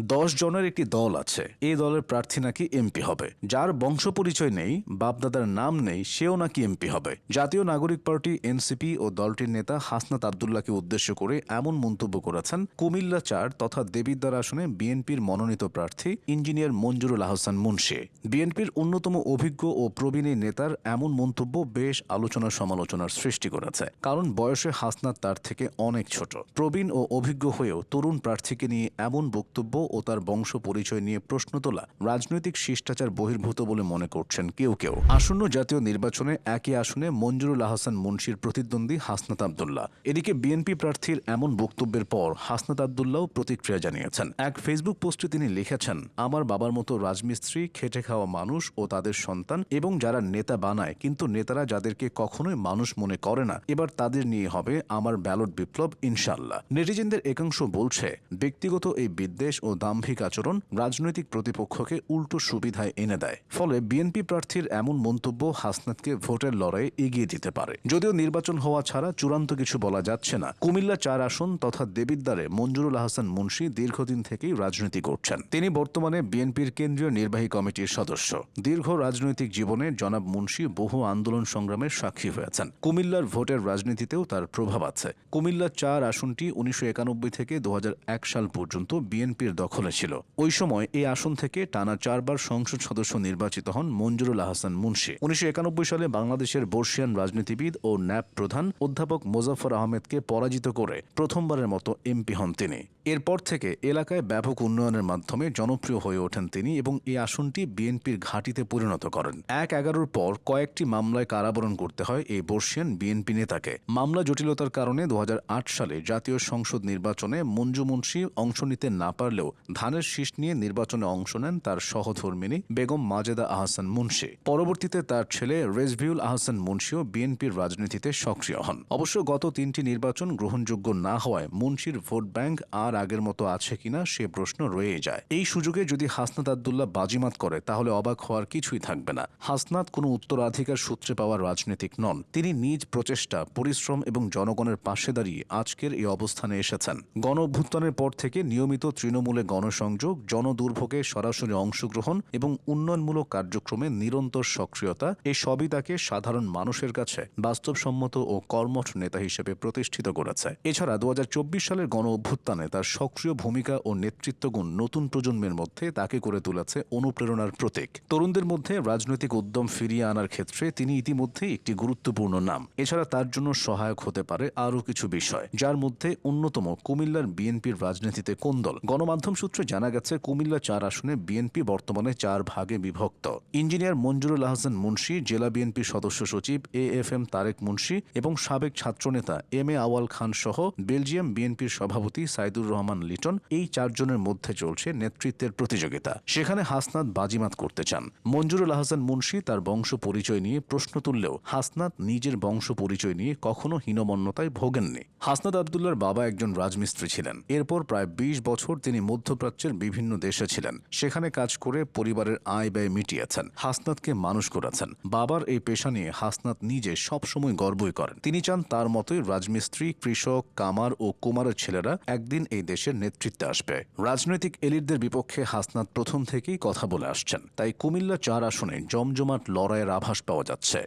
দশ জনের একটি দল আছে। এই দলের প্রার্থী নাকি এমপি হবে। যার বংশ পরিচয় নেই, বাপদাদার নাম নেই, সেও নাকি এমপি হবে। জাতীয় নাগরিক পার্টি, এনসিপি ও দলটির নেতা হাসনাত আবদুল্লাহকে উদ্দেশ্য করে এমন মন্তব্য করেছেন কুমিল্লা চার তথা দেবিদ্বার আসনে বিএনপির মনোনীত প্রার্থী ইঞ্জিনিয়ার মঞ্জুরুল আহসান মুন্সি। বিএনপির অন্যতম অভিজ্ঞ ও প্রবীণ নেতার এমন মন্তব্য বেশ আলোচনা সমালোচনার সৃষ্টি করেছে। কারণ বয়সে হাসনাত তার থেকে অনেক ছোট। প্রবীণ ও অভিজ্ঞ হয়েও তরুণ প্রার্থীকে নিয়ে এমন বক্তব্য ও তার বংশ পরিচয় নিয়ে প্রশ্ন তোলা রাজনৈতিক শিষ্টাচার বহির্ভূত বলে মনে করছেন কেউ কেউ। আসন্ন জাতীয় নির্বাচনে একই আসনে মঞ্জুরুল আহসান মুন্সির প্রতিদ্বন্দ্বী হাসনাত আবদুল্লাহ। এদিকে বিএনপি প্রার্থীর এমন বক্তব্যের পর হাসনাত আবদুল্লাহ প্রতিক্রিয়া জানিয়েছেন। এক ফেসবুক পোস্টে তিনি লিখেছেন, আমার বাবার মতো রাজমিস্ত্রি, খেটে খাওয়া মানুষ ও তাদের সন্তান এবং যারা নেতা বানায়, কিন্তু নেতারা যাদেরকে কখনোই মানুষ মনে করে না, এবার তাদের নিয়ে হবে আমার ব্যালট বিপ্লব ইনশাল্লাহ নেটিজেনদের একাংশ বলছে, ব্যক্তিগত এই বিদ্বেষ ও দাম্ভিক আচরণ রাজনৈতিক প্রতিপক্ষকে উল্টো সুবিধায় এনে দেয়। ফলে বিএনপি প্রার্থীর এমন মন্তব্য হাসনাতকে ভোটের লড়াইয়ে এগিয়ে দিতে পারে। যদিও নির্বাচন হওয়া ছাড়া চূড়ান্ত কিছু বলা যাচ্ছে না। কুমিল্লা চার আসন তথা দেবিদ্বারে মঞ্জুরুল আহসান মুন্সি দীর্ঘদিন থেকেই রাজনীতি করছেন। তিনি বর্তমানে বিএনপির কেন্দ্রীয় নির্বাহী কমিটির সদস্য। দীর্ঘ রাজনৈতিক জীবনে জনাব মুন্সি বহু আন্দোলন সংগ্রামের সাক্ষী হয়েছেন। কুমিল্লার ভোটের রাজনীতিতেও তার প্রভাব আছে। কুমিল্লা চার আসনটি উনিশশো একানব্বই থেকে দু হাজার এক সাল পর্যন্ত বিএনপির দখলে ছিল। ওই সময় এই আসন থেকে টানা চারবার সংসদ সদস্য নির্বাচিত হন মঞ্জুরুল আহসান মুন্সি। উনিশশো একানব্বই সালে বাংলাদেশের বর্ষিয়ান রাজনীতিবিদ ও ন্যাপ প্রধান অধ্যাপক মোজাফর আহমেদকে পরাজিত করে প্রথমবারের মতো এমপি হন তিনি। এরপর থেকে এলাকায় ব্যাপক উন্নয়নের মাধ্যমে জনপ্রিয় হয়ে ওঠেন তিনি এবং এই আসনটি বিএনপির ঘাঁটিতে পরিণত করেন। এক এগারোর পর কয়েকটি মামলায় কারাবরণ করতে হয় এই বর্ষিয়ান বিএনপি নেতাকে। মামলা জটিলতার কারণে দু হাজার আট সালে জাতীয় সংসদ নির্বাচনে মঞ্জু মুন্সি অংশ নিতে না পারলেও ধানের শীষ নিয়ে নির্বাচনে অংশ নেন তার সহধর্মিনী বেগম মাজেদা আহসান মুন্সি। পরবর্তীতে তার ছেলে রেজভিউল আহসান মুন্সিও বিএনপির রাজনীতিতে সক্রিয় হন। অবশ্য গত তিনটি নির্বাচন গ্রহণযোগ্য না হওয়ায় মুন্সির ভোট ব্যাংক আর আগের মতো আছে কিনা সে প্রশ্ন রয়ে যায়। এই সুযোগে যদি হাসনাত আবদুল্লাহ বাজিমাত করে, তাহলে অবাক হওয়ার কিছুই থাকবে না। হাসনাত কোনো উত্তরাধিকার সূত্রে পাওয়া রাজনীতিক নন। তিনি নিজ প্রচেষ্টা, পরিশ্রম এবং জনগণের পাশে দাঁড়িয়ে আজকের এই অবস্থানে এসেছেন। গণ অভ্যুত্থানের পর থেকে নিয়মিত তৃণমূলে গণসংযোগ, জনদুর্ভোগে সরাসরি অংশগ্রহণ এবং উন্নয়নমূলক কার্যক্রমে নিরন্তর সক্রিয়তা এই সবই তাকে সাধারণ মানুষের কাছে বাস্তবসম্মত ও কর্মঠ নেতা হিসেবে প্রতিষ্ঠিত করেছে। এছাড়া দু হাজার চব্বিশ সালের গণ অভ্যুত্থানে তার সক্রিয় ভূমিকা ও নেতৃত্বগুণ নতুন প্রজন্মের মধ্যে তাকে করে তুলেছে অনুপ্রেরণার প্রতীক। তরুণদের মধ্যে রাজনৈতিক উদ্যম ফিরিয়ে আনার ক্ষেত্রে তিনি ইতিমধ্যেই একটি গুরুত্বপূর্ণ নাম। এছাড়া তার জন্য সহায়ক হতে পারে আরও কিছু বিষয়, যার মধ্যে অন্যতম কুমিল্লার বিএনপির রাজনীতিতে কোন্দল গণমাধ্যম সূত্রে জানা গেছে, কুমিল্লা চার আসনে বিএনপি বর্তমানে চার ভাগে বিভক্ত। ইঞ্জিনিয়ার মঞ্জুরুল আহসান মুন্সি, জেলা বিএনপির সদস্য সচিব A F M Tareq Munshi এবং সাবেক ছাত্রনেতা এম এ আওয়াল খান সহ বেলজিয়াম বিএনপির সভাপতি সাইদুর রহমান লিটন এই চারজনের মধ্যে চলছে নেতৃত্বের প্রতিযোগিতা। সেখানে হাসনাত বাজিমাত করতে চান। মঞ্জুরুল আহসান মুন্সি তার বংশ পরিচয় নিয়ে প্রশ্ন তুললেও হাসনাত নিজের বংশ পরিচয় নিয়ে কখনো হীনমন্যতায় ভোগেননি। হাসনাত আবদুল্লার বাবা একজন রাজমিস্ত্রি ছিলেন। এরপর প্রায় বিশ বছর তিনি মধ্যপ্রাচ্যের বিভিন্ন দেশে ছিলেন। সেখানে কাজ করে পরিবারের আয় ব্যয় মিটিয়েছেন। হাসনাতকে মানুষ করেছেন। বাবার এই পেশা নিয়ে হাসনাত নিজে সবসময় গর্বই করেন। তিনি চান তার মতোই রাজমিস্ত্রি, কৃষক, কামার ও কুমারের ছেলেরা একদিন এই দেশের নেতৃত্বে আসবে। রাজনৈতিক এলিটদের বিপক্ষে হাসনাত প্রথম থেকেই কথা বলে আসছেন। তাই কুমিল্লা চার আসনে জমজমাট লড়াইয়ের আভাস পাওয়া যাচ্ছে।